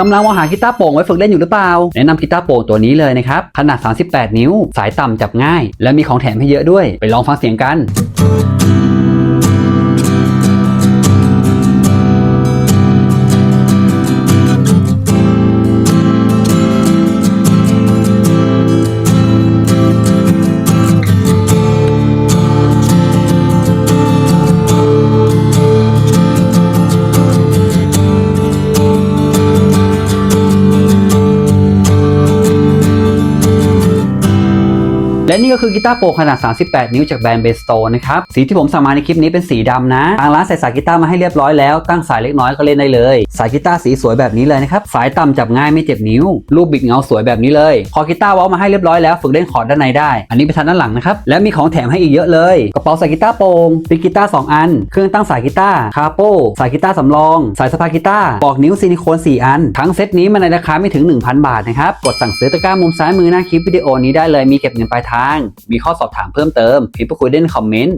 กำลังมองหากีตาร์โปร่งไว้ฝึกเล่นอยู่หรือเปล่า แนะนำกีตาร์โปร่งตัวนี้เลยนะครับ ขนาด 38 นิ้ว สายต่ำจับง่าย และมีของแถมให้เยอะด้วย ไปลองฟังเสียงกัน และนี่ก็คือกีตาร์โปรขนาด 38 นิ้วจากแบรนด์เบสโตนะครับ สีที่ผมสั่งมาในคลิปนี้เป็นสีดำนะ ทางร้านใส่สายกีตาร์มาให้เรียบร้อยแล้ว ตั้งสายเล็กน้อยก็เล่นได้เลย สายกีตาร์สีสวยแบบนี้เลยนะครับ สายต่ำจับง่ายไม่เจ็บนิ้ว รูปบิดเงาสวยแบบนี้เลย พอกีตาร์ว้ามาให้เรียบร้อยแล้วฝึกเล่นคอร์ดด้านในได้ อันนี้เป็นทางด้านหลังนะครับ และมีของแถมให้อีกเยอะเลย กระเป๋าใส่กีตาร์โปร่งปิกกีตาร์2อัน เครื่องตั้งสายกีตาร์คาโป้สายกีตาร์สำรอง สายสะพายกีตาร์ปลอกนิ้วซิลิโคน4อัน ทั้งเซตนี้มันในราคาไม่ถึง 1,000 บาทนะครับ กดสั่งซื้อตะกร้ามุมซ้ายมือหน้าคลิปวิดีโอนี้ได้เลยมีเก็บเงินปลายทางมีข้อสอบถามเพิ่มเติมพิมพ์พูดคุยเล่นคอมเมนต์